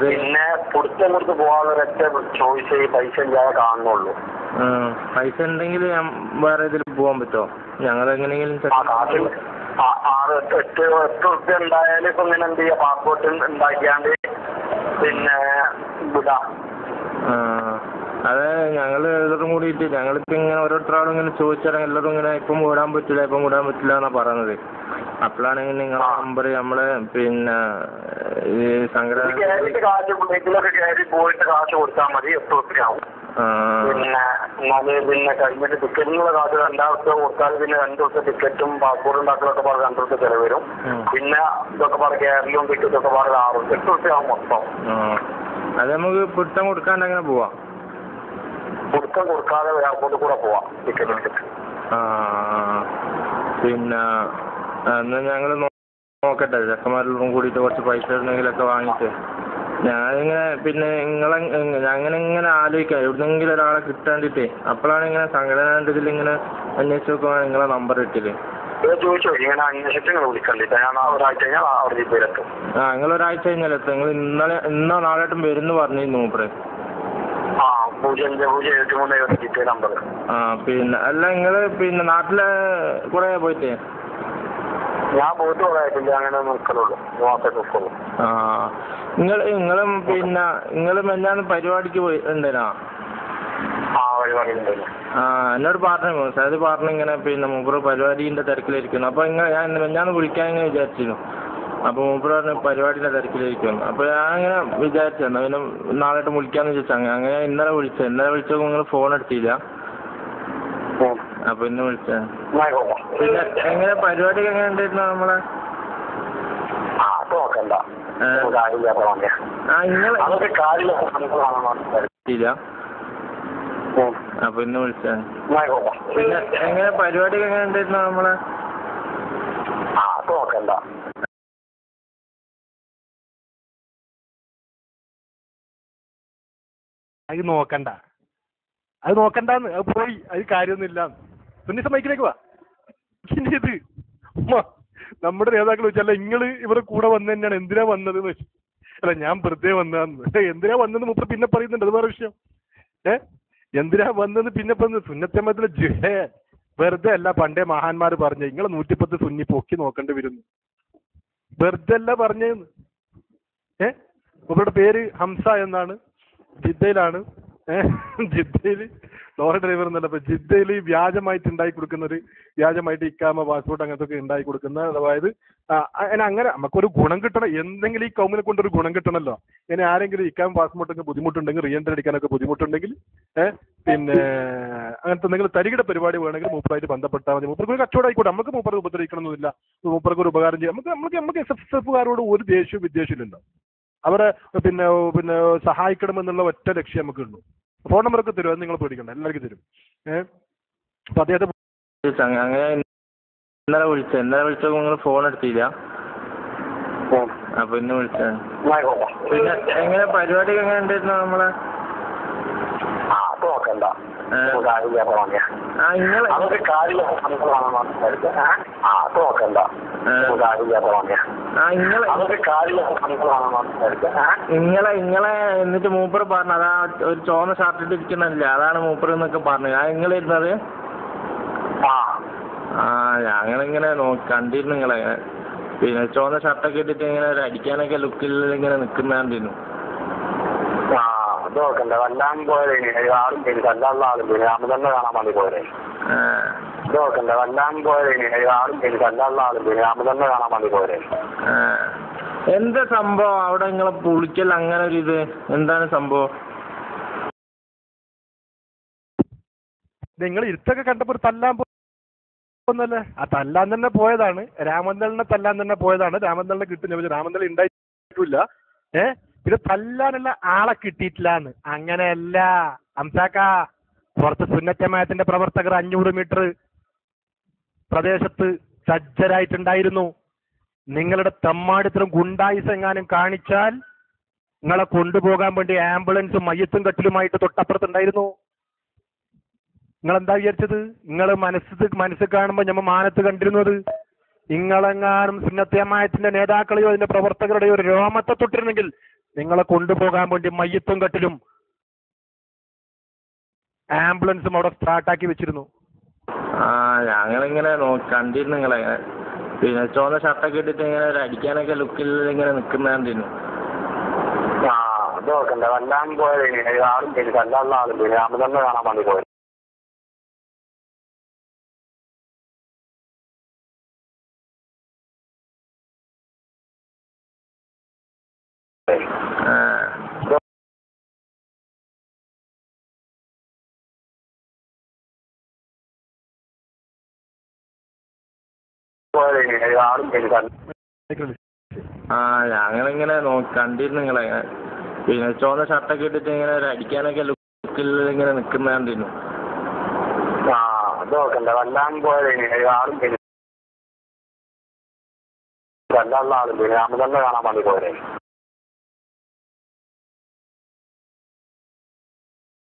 പിന്നെ പുറത്ത് കൊടുത്ത് പോവാതെ ഒരൊറ്റ ചോയ്സ് ഈ പൈസ ഇല്ലാതെ കാണുന്നുള്ളൂ. പൈസ ഉണ്ടെങ്കിൽ വേറെ ഇതിൽ പോകാൻ പറ്റുമോ? ഞങ്ങൾ എങ്ങനെയെങ്കിലും ആറ് എട്ട് എട്ട് റുപ്യ ഉണ്ടായാലും ഇപ്പൊ ഇങ്ങനെ എന്ത് ചെയ്യാ? പാസ്പോർട്ട് ഉണ്ടാക്കിയാണ്ട് പിന്നെ വിടാം. അത് ഞങ്ങൾ എല്ലാവരും കൂടിയിട്ട് ഞങ്ങളിപ്പോൾ ഇങ്ങനെ ഓരോരുത്തരോടും ഇങ്ങനെ ചോദിച്ചാൽ എല്ലാവരും ഇങ്ങനെ ഇപ്പം വിടാൻ പറ്റില്ല ഇപ്പം വിടാൻ പറ്റില്ല എന്നാണ് പറയുന്നത് അപ്പോഴാണ് നിങ്ങളെ നമ്പർ നമ്മൾ പിന്നെ ഈ സംഘടന പോയിട്ട് കാശ് കൊടുത്താൽ മതി പിന്നെ എന്നാൽ പിന്നെ കഴിഞ്ഞിട്ട് ടിക്കറ്റിനുള്ള കാശ് രണ്ടാം ദിവസം കൊടുത്താൽ പിന്നെ രണ്ട് ദിവസം ടിക്കറ്റും പാസ്പോർട്ട് ഉണ്ടാക്കലൊക്കെ പറഞ്ഞ് രണ്ട് ദിവസം ചെലവ് വരും. ഉം. പിന്നെ ഇതൊക്കെ പറഞ്ഞ് കയറലും ടിക്കറ്റൊക്കെ പറഞ്ഞ് ആറ് എട്ട് റുപ്യ ആവും മൊത്തം. അത് നമുക്ക് പിടുത്തം കൊടുക്കാണ്ട് അങ്ങനെ പോവാം. കൊടുക്കം കൊടുക്കാതെ എയർപോർട്ടിൽ കൂടെ പോവാം. ടിക്കറ്റ് എടുത്തിട്ട് ആ, പിന്നെ എന്നാ ഞങ്ങൾ നോക്കട്ടെ. ചെക്കന്മാരെല്ലാം കൂടിയിട്ട് കുറച്ച് പൈസ ഉണ്ടെങ്കിലൊക്കെ വാങ്ങിയിട്ട്. ഞാനിങ്ങനെ പിന്നെ നിങ്ങളെ അങ്ങനെ ഇങ്ങനെ ആലോചിക്കാം. എവിടുന്നെങ്കിലും ഒരാളെ കിട്ടാണ്ടിട്ടേ. അപ്പോഴാണ് ഇങ്ങനെ സംഘടനയുടെ ഇതിൽ ഇങ്ങനെ അന്വേഷിച്ച് നോക്കുമ്പോൾ നിങ്ങളെ നമ്പർ കിട്ടിയത് ഇത് ചോദിച്ചോ. ഇങ്ങനെ അന്വേഷിച്ച് നിങ്ങൾ വിളിക്കണ്ടിട്ട് ഞാൻ ആ ഒരാഴ്ച കഴിഞ്ഞാൽ അവിടെ ജില്ലയിലെത്തും ആ നിങ്ങൾ ഒരാഴ്ച കഴിഞ്ഞാൽ എത്തും നിങ്ങൾ ഇന്നലെ ഇന്നോ നാളായിട്ടും വരുന്നു പറഞ്ഞിരുന്നു മൂപ്പര്. ആ പൂജ്യം അഞ്ച് പൂജ്യം എഴുപത്തി മൂന്ന് എഴുപത്തി ജിപേ നമ്പർ ആ പിന്നെ അല്ല നിങ്ങൾ പിന്നെ നാട്ടിലെ കുറേ പോയിട്ടേ? ഞാൻ പോയിട്ട് പറയാറ്റില്ല അങ്ങനെ നിൽക്കലുള്ളൂ നിൽക്കുള്ളൂ ആ നിങ്ങൾ നിങ്ങളും പിന്നെ നിങ്ങൾ എന്താണ് പരിപാടിക്ക് പോയി ഉണ്ടല്ലോ ആ പരിപാടി ഉണ്ടല്ലോ ആ എന്നോട് പറഞ്ഞു സാറ് പറഞ്ഞു ഇങ്ങനെ പിന്നെ മുമ്പ് പരിപാടിന്റെ തിരക്കിലിരിക്കുന്നു. അപ്പൊ ഇങ്ങനെ ഞാൻ മെഞ്ഞാന്ന് വിളിക്കാൻ ഇങ്ങനെ വിചാരിച്ചിരുന്നു. അപ്പോൾ മൂപ്പർ പറഞ്ഞു പരിപാടിയുടെ തിരക്കിലിരിക്കുന്നു അപ്പോൾ ഞാൻ ഇങ്ങനെ വിചാരിച്ചു എന്നാൽ പിന്നെ നാളായിട്ട് വിളിക്കാമെന്ന് വിചാരിച്ചു. അങ്ങനെ അങ്ങനെ ഇന്നലെ വിളിച്ചത്. ഇന്നലെ വിളിച്ചപ്പോൾ നിങ്ങൾ ഫോൺ എടുത്തില്ല. അപ്പൊ ഇന്ന് വിളിച്ച. പിന്നെ എങ്ങനെ പരിപാടി എങ്ങനെ ഉണ്ടായിരുന്നു നമ്മളെ? അപ്പൊ ഇന്ന് വിളിച്ച. പിന്നെ എങ്ങനെ പരിപാടി എങ്ങനെ ഉണ്ടായിരുന്നു നമ്മളെ? അത് നോക്കണ്ട. അത് നോക്കണ്ടെന്ന്. അത് പോയി. അത് കാര്യമൊന്നുമില്ല. സുന്നി മൈക്കിലേക്ക് വാ. പിന്നെ ഇത് നമ്മുടെ നേതാക്കൾ വെച്ചല്ല നിങ്ങൾ ഇവരുടെ കൂടെ വന്ന് തന്നെയാണ്. എന്തിനാ വന്നത് അല്ല ഞാൻ വെറുതെ വന്നതാന്ന്. എന്തിനാ വന്നത് മുപ്പ പിന്നെ പറയുന്നുണ്ട്. അത് വേറെ വിഷയം. ഏ? എന്തിനാ വന്നത് പിന്നെ പറഞ്ഞത് സുന്നത്തമ്മത്തിലെ ജുഹേ. വെറുതെ അല്ല പണ്ടേ മഹാന്മാർ പറഞ്ഞു നിങ്ങളെ നൂറ്റിപ്പത്ത് സുന്നി പൊക്കി നോക്കേണ്ടി വരുന്നു. വെറുതെ അല്ല പറഞ്ഞു ഏ? ഇവരുടെ പേര് ഹംസ എന്നാണ്. ജിദ്ദയിലാണ്. ജിദ്ദയിൽ ലോറി ഡ്രൈവർ എന്നല്ല ഇപ്പൊ ജിദ്ദയിൽ വ്യാജമായിട്ട് ഉണ്ടാക്കി കൊടുക്കുന്ന ഒരു വ്യാജമായിട്ട് ഇക്കാമ പാസ്പോർട്ട് അങ്ങനത്തെ ഒക്കെ ഉണ്ടാക്കി കൊടുക്കുന്ന അതായത് അതിന് അങ്ങനെ നമുക്കൊരു ഗുണം കിട്ടണം. എന്തെങ്കിലും ഈ കൗമിനെ ഒരു ഗുണം കിട്ടണമല്ലോ ഇനി ആരെങ്കിലും ഇക്കാമ പാസ്പോർട്ടൊക്കെ ബുദ്ധിമുട്ടുണ്ടെങ്കിൽ റീ എൻട്രി അടിക്കാനൊക്കെ ബുദ്ധിമുട്ടുണ്ടെങ്കിൽ പിന്നെ അങ്ങനത്തെ എന്തെങ്കിലും തരികിട പരിപാടി വേണമെങ്കിൽ മൂപ്പറായിട്ട് ബന്ധപ്പെട്ടാൽ മതി. മൂപ്പർക്ക് ഒരു കച്ചവടം നമുക്ക് മൂപ്പർക്ക് ഉപദ്രവിക്കണമെന്നില്ല മൂപ്പർക്ക് ഒരു ഉപകാരം ചെയ്യാം. നമുക്ക് നമുക്ക് നമുക്ക് എസ് എഫ് എഫുകാരോട് ഒരു ദേഷ്യവും വിദ്വേഷമില്ലല്ലോ അവരെ പിന്നെ പിന്നെ സഹായിക്കണമെന്നുള്ള ഒറ്റ ലക്ഷ്യം നമുക്ക് നമുക്കുള്ളൂ ഫോൺ നമ്പറൊക്കെ തരും അത് നിങ്ങൾ പേടിക്കണ്ട. എല്ലാവർക്കും തരും. ഏഹ് അപ്പൊ അദ്ദേഹത്തെ വിളിച്ചു. അങ്ങ- അങ്ങനെ ഇന്നലെ വിളിച്ചത് ഇന്നലെ വിളിച്ചപ്പോൾ നിങ്ങൾ ഫോൺ എടുത്തില്ല. അപ്പോൾ ഇന്ന് വിളിച്ചത് പിന്നെ എങ്ങനെ പരിപാടി എങ്ങനെ ഉണ്ടായിരുന്നു നമ്മളെ? ആ നിങ്ങൾ അതൊക്കെ കാര്യമില്ലാത്ത വണ്ടികളാണ് നിങ്ങളെ നിങ്ങളെ എന്നിട്ട് മൂപ്പർ പറഞ്ഞു അതാ ഒരു ചോന്ന ഷർട്ട് ഇട്ടിരിക്കണല്ലേ അതാണ് മൂപ്പർ എന്നൊക്കെ പറഞ്ഞു. ആ ഇങ്ങളെ ഇരുന്നത്? ആ. ഞങ്ങളിങ്ങനെ നോക്കി കണ്ടിരുന്നു നിങ്ങളെ പിന്നെ ചുവന്ന ഷർട്ടൊക്കെ ഇട്ടിട്ട് ഇങ്ങനെ ഒരു അടിക്കാനൊക്കെ ലുക്കിൽ ഇങ്ങനെ നിൽക്കുന്ന കണ്ടിരുന്നു ആ അത് നോക്കണ്ട. വല്ലാൻ പോയത് ആളും പിന്നെ അല്ലാതെ ആളും പിന്നെ അമ്മ തന്നെ കാണാൻ വേണ്ടി പോയത് ആ, ഇത് കണ്ടാൻ വല്ലാൻ പോയത് ആളും പിന്നെ പിന്നെ രാമചന്ദ്രനെ കാണാൻ വേണ്ടി പോയത് എന്താ സംഭവം? അവിടെ നിങ്ങളെ പുളിക്കൽ അങ്ങനെ ഒരു ഇത്? എന്താണ് സംഭവം? നിങ്ങൾ ഇരുത്തൊക്കെ കണ്ടപ്പോൾ തല്ലാൻ പോകുന്നല്ലേ ആ തല്ലാൻ തന്നെ പോയതാണ്. രാമന്തലിനെ തല്ലാൻ തന്നെ പോയതാണ്. രാമന്തലിനെ കിട്ടുന്ന ഞാൻ രാമന്തൽ ഉണ്ടായിട്ടില്ല ഏ? ഇത് തല്ലാനുള്ള ആളെ കിട്ടിയിട്ടില്ലാന്ന്. അങ്ങനെയല്ല. അംസാക്ക പുറത്ത് സുന്നറ്റമായത്തിന്റെ പ്രവർത്തകർ അഞ്ഞൂറ് മീറ്റർ പ്രദേശത്ത് സജ്ജരായിട്ടുണ്ടായിരുന്നു. നിങ്ങളുടെ തെമ്മാടിത്തരം ഗുണ്ടായിസം എങ്ങാനും കാണിച്ചാൽ നിങ്ങളെ കൊണ്ടുപോകാൻ വേണ്ടി ആംബുലൻസും മയ്യത്തും കട്ടിലുമായിട്ട് തൊട്ടപ്പുറത്തുണ്ടായിരുന്നു. നിങ്ങൾ എന്താ വിചാരിച്ചത്? നിങ്ങൾ മനസ്സ് മനസ്സ് കാണുമ്പോൾ ഞമ്മ മാനത്ത് കണ്ടിരുന്നത് നിങ്ങളെങ്ങാനും സിന്നത്തേമായത്തിന്റെ നേതാക്കളെയോ അതിന്റെ പ്രവർത്തകരുടെയോ ഒരു രോമത്തെ തൊട്ടിരുന്നെങ്കിൽ നിങ്ങളെ കൊണ്ടുപോകാൻ വേണ്ടി മയ്യത്തും കട്ടിലും ആംബുലൻസും അവിടെ സ്റ്റാർട്ടാക്കി വെച്ചിരുന്നു. ആ ഞങ്ങളിങ്ങനെ കണ്ടിരുന്നു നിങ്ങളെ പിന്നെ ചുവന്ന ഷർട്ടൊക്കെ ഇട്ടിട്ട് ഇങ്ങനെ ഒരു അടിക്കാനൊക്കെ ലുക്കിൽ ഇങ്ങനെ നിൽക്കുന്ന കണ്ടിരുന്നു ആ അത് നോക്കണ്ട. വല്ലാൻ പോയത് ആളും പിന്നെ കല്ലാനുള്ള ആളും പിന്നെ രാമചന്ദ്രനെ കാണാൻ വേണ്ടി പോയത് ആ ഞങ്ങളിങ്ങനെ കണ്ടിരുന്നു നിങ്ങളെ പിന്നെ ചുവന്ന ഷർട്ടൊക്കെ ഇട്ടിട്ട് ഇങ്ങനെ ഒരു അടിക്കാനൊക്കെ ലുക്കിൽ ഇങ്ങനെ നിൽക്കുന്ന കണ്ടിരുന്നു ആ അത് നോക്കണ്ട. വല്ലാൻ പോയത്. ആളും പിന്നെ കല്ലാനുള്ള ആളും പിന്നെ. അമ്മതന്നെ കാണാൻ വേണ്ടി പോയത്.